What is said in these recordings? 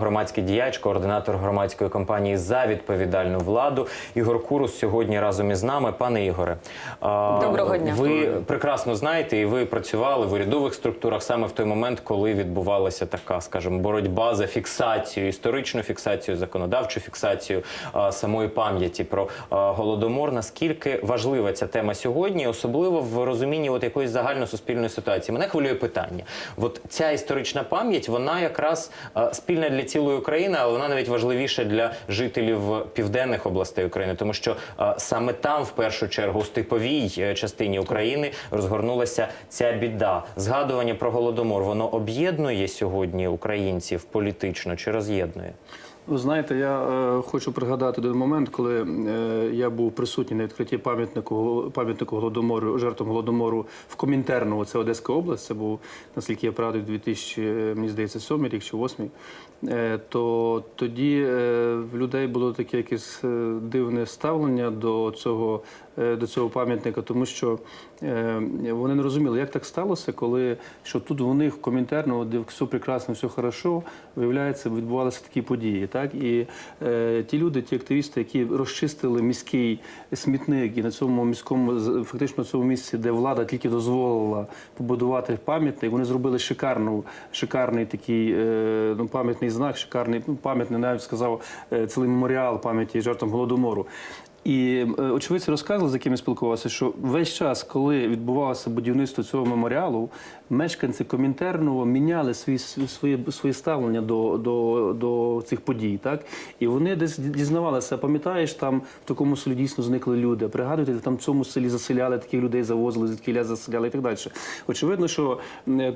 Громадський діяч, координатор громадської компанії за відповідальну владу Ігор Курус сьогодні разом із нами. Пане Ігоре, Доброго дня. Ви прекрасно знаєте, і ви працювали в урядових структурах саме в той момент, коли відбувалася така, скажімо, боротьба за фіксацію, історичну фіксацію, законодавчу фіксацію самої пам'яті про голодомор. Наскільки важлива ця тема сьогодні, особливо в розумінні от якоїсь загальносуспільної ситуації? Мене хвилює питання. От ця історична пам'ять, вона якраз спільна для цілої України, але вона навіть важливіша для жителів південних областей України, тому що а, саме там, в першу чергу, у степовій е, частині України розгорнулася ця біда. Згадування про голодомор воно об'єднує сьогодні українців політично чи роз'єднує? Ви знаєте, я е, хочу пригадати один момент, коли е, я був присутній на відкритті пам'ятнику пам'ятнику голодомору, жертвам голодомору в Комінтерново. Це Одеська область. Це був наскільки я пригадую, 2000, е, мені здається, сьомий рік чи восьмий. Е, то тоді е, в людей було таке якесь е, дивне ставлення до цього, до цього пам'ятника, тому що е, вони не розуміли, як так сталося, коли що тут у них в Комінтерну, де все прекрасно, все хорошо, виявляється, відбувалися такі події. Так? І е, ті люди, ті активісти, які розчистили міський смітник і на цьому міському, фактично на цьому місці, де влада тільки дозволила побудувати пам'ятник, вони зробили шикарну, шикарний такий е, ну, пам'ятний знак, шикарний ну, пам'ятний, навіть сказав, е, цілий меморіал пам'яті жертвам голодомору. І е, очевидці розказували, з якими спілкувався, що весь час, коли відбувалося будівництво цього меморіалу, мешканці Комінтерного міняли свої, свої, свої ставлення до, до, до цих подій. Так? І вони десь дізнавалися, пам'ятаєш, там в такому селі дійсно зникли люди. Пригадуєте, там в цьому селі заселяли, таких людей завозили, звідкіля заселяли і так далі. Очевидно, що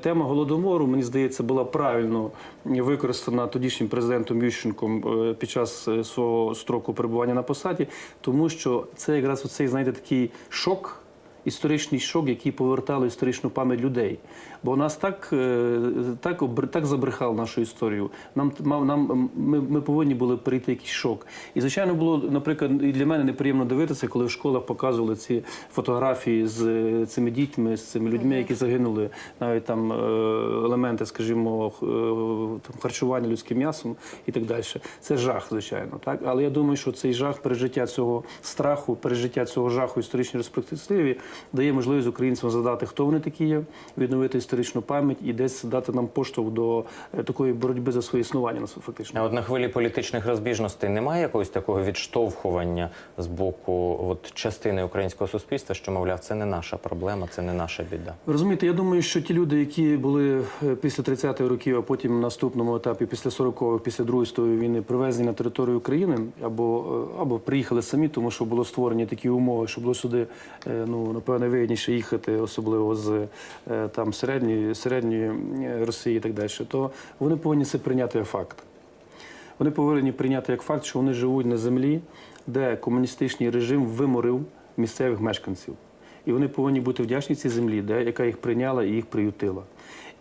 тема голодомору, мені здається, була правильно використана тодішнім президентом Ющенком е, під час е, свого строку перебування на посаді, тому що це якраз оцей, знаєте, такий шок. Історичний шок, який повертали історичну пам'ять людей. Бо нас так, е, так, так забрехав нашу історію. Нам, нам, ми, ми повинні були перейти якийсь шок. І, звичайно, було, наприклад, і для мене неприємно дивитися, коли в школах показували ці фотографії з е, цими дітьми, з цими людьми, які загинули, навіть там е, елементи, скажімо, харчування людським м'ясом і так далі. Це жах, звичайно. Так? Але я думаю, що цей жах, пережиття цього страху, пережиття цього жаху історичній перспективі дає можливість українцям задати, хто вони такі є, відновити історичну пам'ять і десь дати нам поштовх до е, такої боротьби за своє існування на фактично. А от на хвилі політичних розбіжностей немає якогось такого відштовхування з боку от, частини українського суспільства, що мовляв, це не наша проблема, це не наша біда. Розумієте, я думаю, що ті люди, які були е, після 30-х років, а потім на наступному етапі, після 40-х, після Другої світової війни, привезені на територію України або, е, або приїхали самі, тому що було створені такі умови, що було сюди, ну напевне, вигідніше їхати, особливо з е, там середньої, середньої Росії і так далі, то вони повинні це прийняти як факт. Вони повинні прийняти як факт, що вони живуть на землі, де комуністичний режим виморив місцевих мешканців. І вони повинні бути вдячні цій землі, де, яка їх прийняла і їх приютила.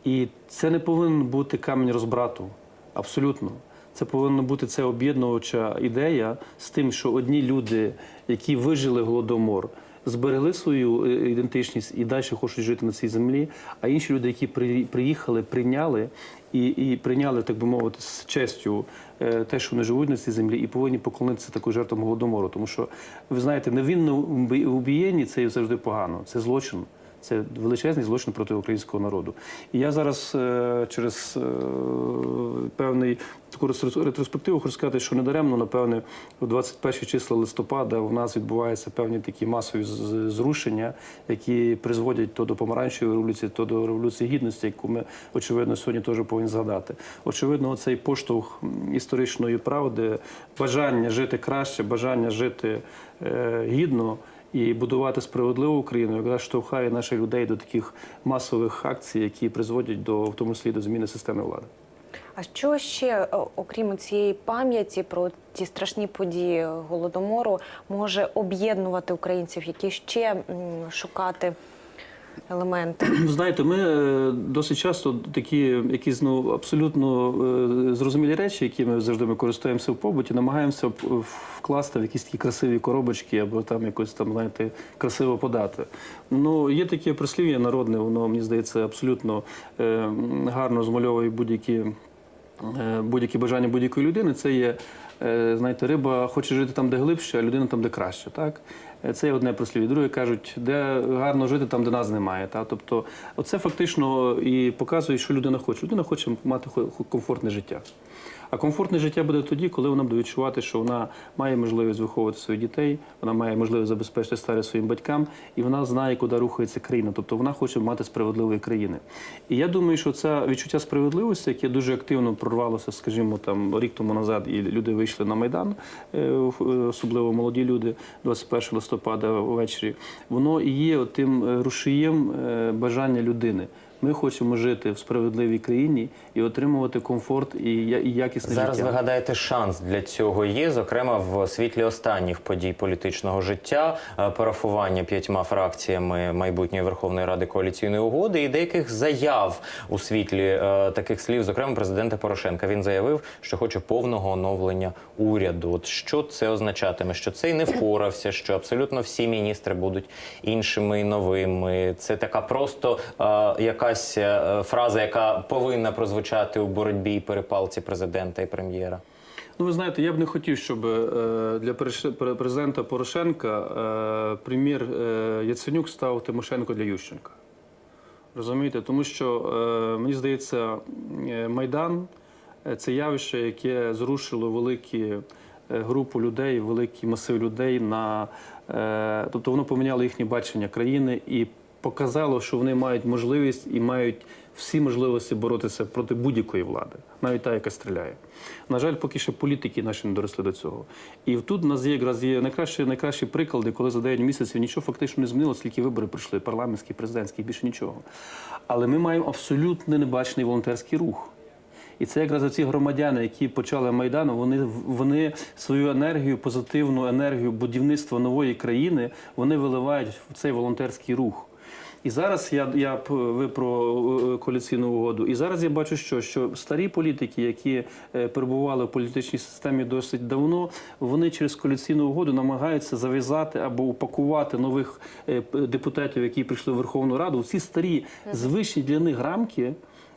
І це не повинен бути камінь розбрату. Абсолютно. Це повинна бути це об'єднувача ідея з тим, що одні люди, які вижили голодомор, зберегли свою е, ідентичність і далі хочуть жити на цій землі. А інші люди, які при- приїхали, прийняли і, і прийняли, так би мовити, з честю е, те, що вони живуть на цій землі, і повинні поклонитися такою жертвам голодомору. Тому що ви знаєте, невинно в убієнні це завжди погано, це злочин. Це величезний злочин проти українського народу. І я зараз е, через е, певний таку ретроспективу хочу сказати, що недаремно, напевне, у 21 числа листопада у нас відбуваються певні такі масові зрушення, які призводять то до помаранчевої революції, то до революції гідності, яку ми очевидно сьогодні теж повинні згадати. Очевидно, цей поштовх історичної правди, бажання жити краще, бажання жити е, гідно і будувати справедливу Україну, якраз штовхає наших людей до таких масових акцій, які призводять до в тому числі до зміни системи влади. А що ще, окрім цієї пам'яті про ті страшні події голодомору, може об'єднувати українців, які ще шукати елементи? Ви Знаєте, ми е, досить часто такі якісь ну абсолютно е, зрозумілі речі, які ми завжди ми користуємося в побуті, намагаємося вкласти в якісь такі красиві коробочки або там якось там знаєте красиво подати. Ну є таке прислів'я народне, воно мені здається абсолютно е, гарно змальовує будь-які будь-які бажання будь-якої людини, це є, знаєте, риба хоче жити там, де глибше, а людина там, де краще. Так? Е, Це є одне прислів'я. Друге кажуть, де гарно жити, там, де нас немає. Та? Тобто, оце фактично і показує, що людина хоче. Людина хоче мати комфортне життя. А комфортне життя буде тоді, коли вона буде відчувати, що вона має можливість виховувати своїх дітей, вона має можливість забезпечити старість своїм батькам, і вона знає, куди рухається країна. Тобто вона хоче мати справедливої країни. І я думаю, що це відчуття справедливості, яке дуже активно прорвалося, скажімо, там рік тому назад, і люди вийшли на майдан, е, особливо молоді люди, 21 листопада ввечері. Воно і є тим е, рушієм е, бажання людини. Ми хочемо жити в справедливій країні і отримувати комфорт і, якісне Зараз життя. ви гадаєте, шанс для цього є, зокрема в світлі останніх подій політичного життя, е, парафування п'ятьма фракціями майбутньої Верховної Ради коаліційної угоди і деяких заяв у світлі е, таких слів, зокрема президента Порошенка. Він заявив, що хоче повного оновлення уряду. От що це означатиме? Що цей не впорався, що абсолютно всі міністри будуть іншими і новими. Це така просто е, якась е, фраза, яка повинна прозвучати у боротьбі і перепалці президента і прем'єра. Ну, ви знаєте, я б не хотів, щоб е, для президента Порошенка е, прем'єр Яценюк став Тимошенко для Ющенка. Розумієте? Тому що, мені здається, Майдан це явище, яке зрушило великі групу людей, великий масив людей на. Тобто воно поміняло їхнє бачення країни і показало, що вони мають можливість і мають всі можливості боротися проти будь-якої влади, навіть та, яка стріляє. На жаль, поки що політики наші не доросли до цього. І тут у нас є якраз є найкращі, найкращі приклади, коли за 9 місяців нічого фактично не змінилося, тільки вибори прийшли, парламентські, президентські, більше нічого. Але ми маємо абсолютно небачений волонтерський рух. І це якраз ці громадяни, які почали Майдан, вони, вони свою енергію, позитивну енергію будівництва нової країни, вони виливають в цей волонтерський рух. І зараз я, я ви про е, коаліційну угоду. І зараз я бачу, що, що старі політики, які е, перебували в політичній системі досить давно, вони через коаліційну угоду намагаються зав'язати або упакувати нових е, депутатів, які прийшли в Верховну Раду, ці старі звичні для них рамки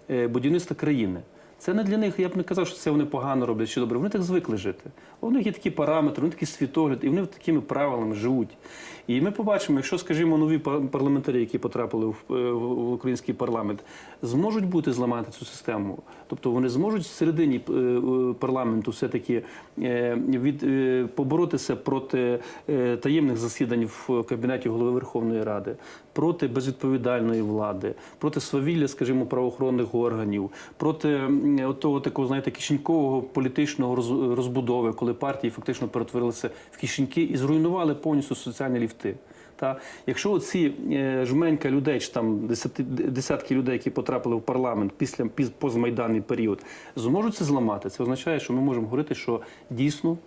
е, будівництва країни. Це не для них, я б не казав, що це вони погано роблять чи добре. Вони так звикли жити. У них є такі параметри, вони такий світогляд, і вони такими правилами живуть. І ми побачимо, якщо, скажімо, нові пар- парламентарі, які потрапили в, е, в- український парламент, зможуть бути зламати цю систему. Тобто вони зможуть всередині е, е, парламенту все-таки е, від, поборотися проти таємних засідань в кабінеті голови Верховної Ради, проти безвідповідальної влади, проти свавілля, скажімо, правоохоронних органів, проти того такого, знаєте, кишенькового політичного роз- розбудови, коли партії фактично перетворилися в кишеньки і зруйнували повністю соціальні ліфти. Та якщо ці жменька людей, чи там десятки людей, які потрапили в парламент після позамайданний період, зможуть це зламати, це означає, що ми можемо говорити, що дійсно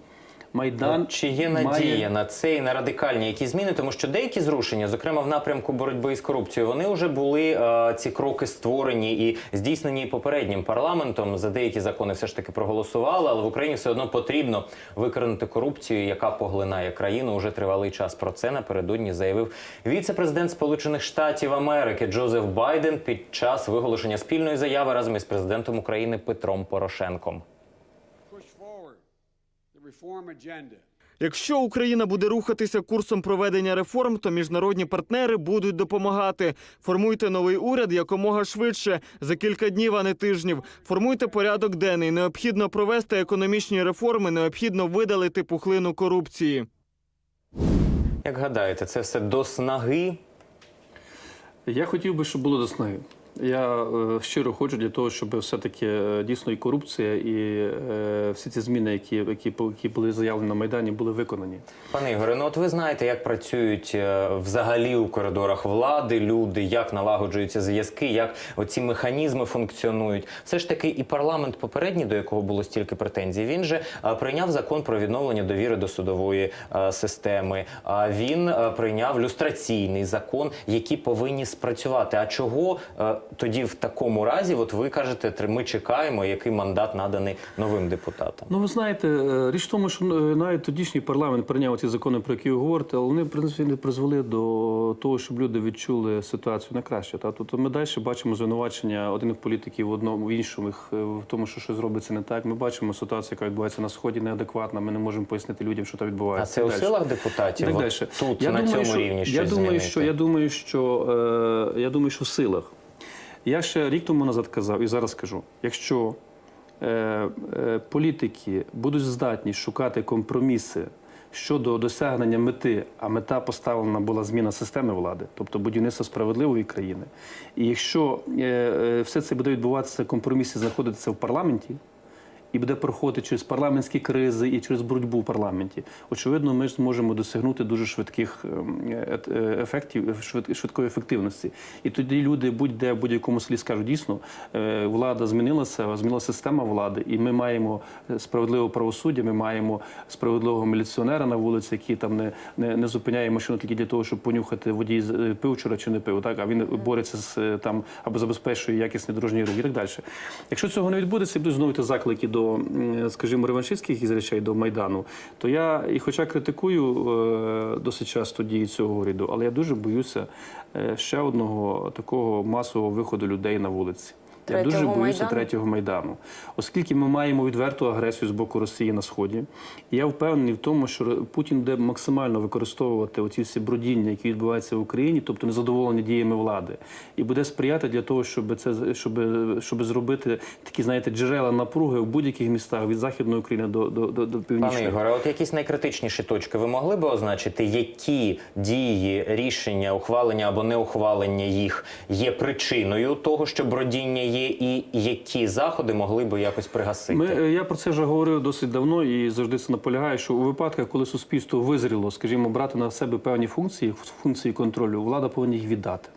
майдан Ну, Чи є має- надія на це і на радикальні які зміни? Тому що деякі зрушення, зокрема в напрямку боротьби з корупцією, вони вже були е, ці кроки створені і здійснені попереднім парламентом. За деякі закони все ж таки проголосували, але в Україні все одно потрібно викоренити корупцію, яка поглинає країну уже тривалий час. Про це напередодні заявив віце-президент Сполучених Штатів Америки Джозеф Байден під час виголошення спільної заяви разом із президентом України Петром Порошенком. Якщо Україна буде рухатися курсом проведення реформ, то міжнародні партнери будуть допомагати. Формуйте новий уряд якомога швидше за кілька днів, а не тижнів. Формуйте порядок денний. Необхідно провести економічні реформи. Необхідно видалити пухлину корупції. Як гадаєте, це все до снаги? Я хотів би, щоб було до снаги. Я е, щиро хочу для того, щоб все-таки е, дійсно і корупція, і е, всі ці зміни, які, які, які були заявлені на Майдані, були виконані. Пане Ігоре, ну от ви знаєте, як працюють взагалі у коридорах влади люди, як налагоджуються зв'язки, як оці механізми функціонують. Все ж таки, і парламент попередній, до якого було стільки претензій, він же прийняв закон про відновлення довіри до судової системи. А він прийняв люстраційний закон, які повинні спрацювати. А чого тоді в такому разі, от ви кажете, ми чекаємо, який мандат наданий новим депутатам. Ну, ви знаєте, е, річ в тому, що е, навіть тодішній парламент прийняв ці закони, про які ви говорите, але вони в принципі не призвели до того, щоб люди відчули ситуацію на краще. Та тобто ми далі бачимо звинувачення одних політиків в одному в іншому е, в тому, що щось робиться не так. Ми бачимо ситуацію, яка відбувається на сході, неадекватна. Ми не можемо пояснити людям, що там А відбувається. це І у далі. силах депутатів так от далі. тут, я на думаю, цьому що, рівні щось я думаю, змінити? що я думаю, що е, я думаю, що в силах. Я ще рік тому назад казав і зараз кажу: якщо е, е, політики будуть здатні шукати компроміси щодо досягнення мети, а мета поставлена була зміна системи влади, тобто будівництво справедливої країни. І якщо е, е, все це буде відбуватися, компроміси знаходитися в парламенті. І буде проходити через парламентські кризи і через боротьбу в парламенті. Очевидно, ми зможемо досягнути дуже швидких ем, е- е- ефектів, швидкої ефективності. І тоді люди будь-де в будь-якому селі скажуть, дійсно, е, влада змінилася, змінилася система влади, і ми маємо е, справедливе правосуддя, ми маємо справедливого міліціонера на вулиці, який там не, не, не зупиняє машину тільки для того, щоб понюхати водій е, пив вчора чи не пив, так а він бореться з е, там або забезпечує якісний дорожній рух і так далі. Якщо цього не відбудеться, будуть знову ті заклики до, м, скажімо, реваншистських із речей до майдану, то я і, хоча критикую е, досить часто дії цього уряду, але я дуже боюся е, ще одного такого масового виходу людей на вулиці. Я дуже боюся Майдану? третього майдану, оскільки ми маємо відверту агресію з боку Росії на сході. І я впевнений в тому, що Путін буде максимально використовувати оці всі бродіння, які відбуваються в Україні, тобто незадоволення діями влади, і буде сприяти для того, щоб це щоб, щоб зробити такі, знаєте, джерела напруги в будь-яких містах від західної України до, до, до, до північної. Пане Ігоре, от якісь найкритичніші точки ви могли би означити, які дії, рішення, ухвалення або неухвалення їх є причиною того, що бродіння є, і які заходи могли би якось пригасити? Ми, е, я про це вже говорив досить давно і завжди це наполягаю, що у випадках, коли суспільство визріло, скажімо, брати на себе певні функції, функції контролю, влада повинна їх віддати.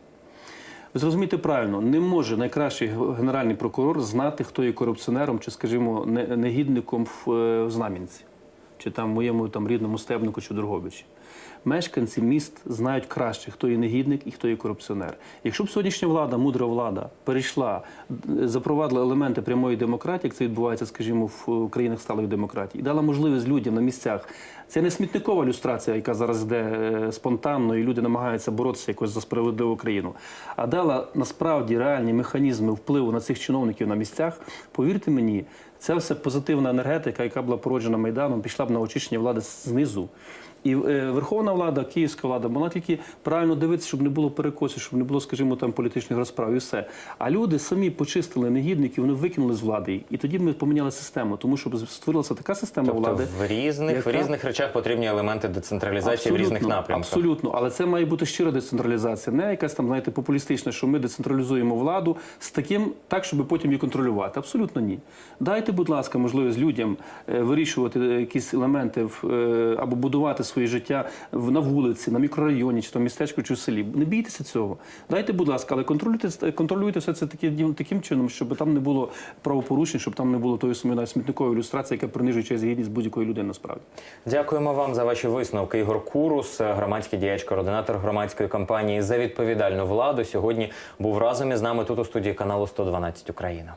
Ви зрозумієте правильно, не може найкращий генеральний прокурор знати, хто є корупціонером чи, скажімо, не- негідником в, е, в Знам'янці, чи там в моєму там рідному стебнику чи Дрогобичі. Мешканці міст знають краще, хто є негідник і хто є корупціонер. Якщо б сьогоднішня влада, мудра влада, перейшла, запровадила елементи прямої демократії, як це відбувається, скажімо, в країнах сталої демократії, і дала можливість людям на місцях. Це не смітникова люстрація, яка зараз йде е, спонтанно, і люди намагаються боротися якось за справедливу країну. А дала насправді реальні механізми впливу на цих чиновників на місцях. Повірте мені, це все позитивна енергетика, яка була породжена майданом, пішла б на очищення влади знизу. І е, Верховна влада, київська влада, вона тільки правильно дивитися, щоб не було перекосів, щоб не було, скажімо, там політичних розправ і все. А люди самі почистили негідників, вони викинули з влади. І тоді ми поміняли систему, тому що створилася така система Тобто влади. в різних, в різних речах потрібні елементи децентралізації в різних напрямках. Абсолютно, але це має бути щира децентралізація, не якась там, знаєте, популістична, що ми децентралізуємо владу з таким, так, щоб потім її контролювати. Абсолютно ні. Дайте, будь ласка, можливість людям е, вирішувати е, якісь елементи або будувати своє життя в- на вулиці, на мікрорайоні, чи то в містечку, чи в селі. Не бійтеся цього. Дайте, будь ласка, але контролюйте, контролюйте все це таким, таким чином, щоб там не було правопорушень, щоб там не було тої самої смітникової ілюстрації, яка принижує честь гідність будь-якої людини насправді. Дякуємо вам за ваші висновки. Ігор Курус, громадський діяч, координатор громадської кампанії за відповідальну владу. Сьогодні був разом із нами тут у студії каналу 112 Україна.